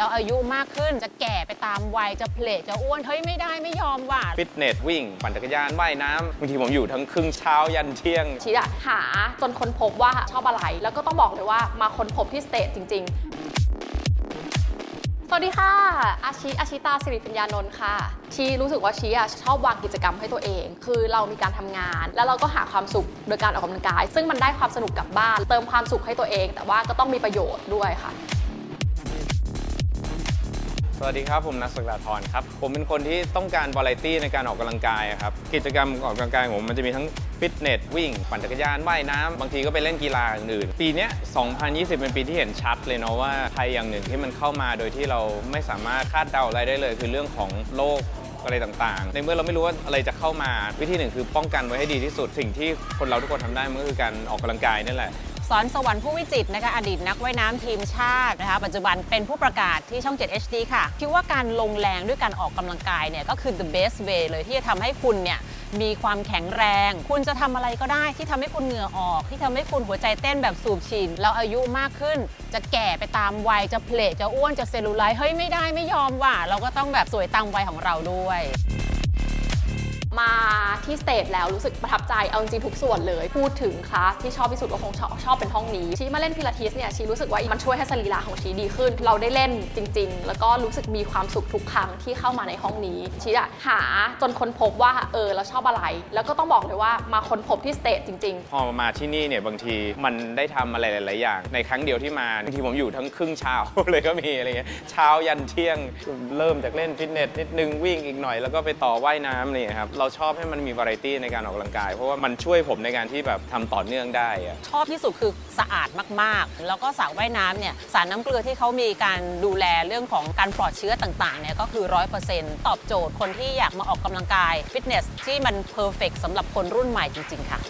เราอายุมากขึ้นจะแก่ไปตามวัยจะเพลทจะอ้วนเฮ้ยไม่ได้ไม่ยอมว่ะฟิตเนสวิ่งปั่นจักรยานว่ายน้ำบางทีผมอยู่ทั้งครึ่งเช้ายันเที่ยง ชีอะหาจนค้นพบว่าชอบอะไร แล้วก็ต้องบอกเลยว่ามาค้นพบที่สเตจจริง ๆ สวัสดีค่ะ อาชิอาชิตาสิริปัญญานนท์ค่ะ ชีรู้สึกว่าชีอะชอบวางกิจกรรมให้ตัวเอง คือเรามีการทำงาน แล้วเราก็หาความสุขโดยการออกกำลังกาย ซึ่งมันได้ความสนุกกลับบ้าน เติมความสุขให้ตัวเอง แต่ว่าก็ต้องมีประโยชน์ด้วยค่ะ สวัสดีครับ ผมนัทศักดาธรครับ ผมเป็นคนที่ต้องการวาไรตี้ในการออกกำลังกายครับ กิจกรรมออกกำลังกายของผมมันจะมีทั้งฟิตเนสวิ่ง ปั่นจักรยานว่ายน้ำบางทีก็ไปเล่นกีฬาอื่น ปีนี้ 2020 เป็นปีที่เห็นชัดเลยเนาะว่าภัยอย่างหนึ่งที่มันเข้ามาโดยที่เราไม่สามารถคาดเดาอะไรได้เลย คือเรื่องของโรคอะไรต่างๆ ในเมื่อเราไม่รู้ว่าอะไรจะเข้ามา วิธีหนึ่งคือป้องกันไว้ให้ดีที่สุด สิ่งที่คนเราทุกคนทำได้มันก็คือการออกกำลังกายนี่แหละ สอนสวรรค์ผู้วิจิตนะคะ อดีตนักว่ายน้ำทีมชาตินะคะ ปัจจุบันเป็นผู้ประกาศที่ช่อง 7 HD ค่ะ คิดว่าการลงแรงด้วยการออกกำลังกายเนี่ยก็คือ the best way เลยที่จะทำให้คุณเนี่ยมีความแข็งแรง คุณจะทำอะไรก็ได้ที่ทำให้คุณเหงื่อออก ที่ทำให้คุณหัวใจเต้นแบบสูบฉีดเราอายุมากขึ้น จะแก่ไปตามวัยจะเพลทจะอ้วนจะเซลลูไลท์เฮ้ยไม่ได้ไม่ยอมว่ะเราก็ต้องแบบสวยตามวัยของเราด้วย มาที่สเตจแล้วรู้สึกประทับใจเอาจริงทุกส่วนเลย พูดถึงคลาสที่ชอบที่สุดก็คงชอบชอบเป็นห้องนี้ชีมาเล่นพิลาทิสเนี่ยชีรู้สึกว่ามันช่วยให้สรีระของชีดีขึ้น เราได้เล่นจริง ๆ แล้วก็รู้สึกมีความสุขทุกครั้งที่เข้ามาในห้องนี้ชีอะหาจนค้นพบว่าเออเราชอบอะไร แล้วก็ต้องบอกเลยว่ามาค้นพบที่สเตจจริง ๆ พอมาที่นี่เนี่ยบางทีมันได้ทำอะไรหลาย ๆ อย่าง ในครั้งเดียวที่มาบางทีผมอยู่ทั้งครึ่งเช้าเลยก็มีอะไรเงี้ยเช้ายันเที่ยงเริ่มจากเล่นฟิตเนสนิดนึงวิ่งอีกหน่อยแล้วก็ไปต่อว่ายน้ำอะไรเงี้ยครับเราชอบให้มันมีวาไรตี้ในการออกกำลังกาย เพราะว่ามันช่วยผมในการที่แบบทำต่อเนื่องได้อะ ชอบที่สุดคือสะอาดมากๆ แล้วก็สระว่ายน้ำเนี่ยสารน้ำเกลือที่เขามีการดูแลเรื่องของการปลอดเชื้อต่างๆเนี่ยก็คือ 100%ตอบโจทย์คนที่อยากมาออกกำลังกาย ฟิตเนสที่มันเพอร์เฟกสำหรับคนรุ่นใหม่จริง ๆ ค่ะ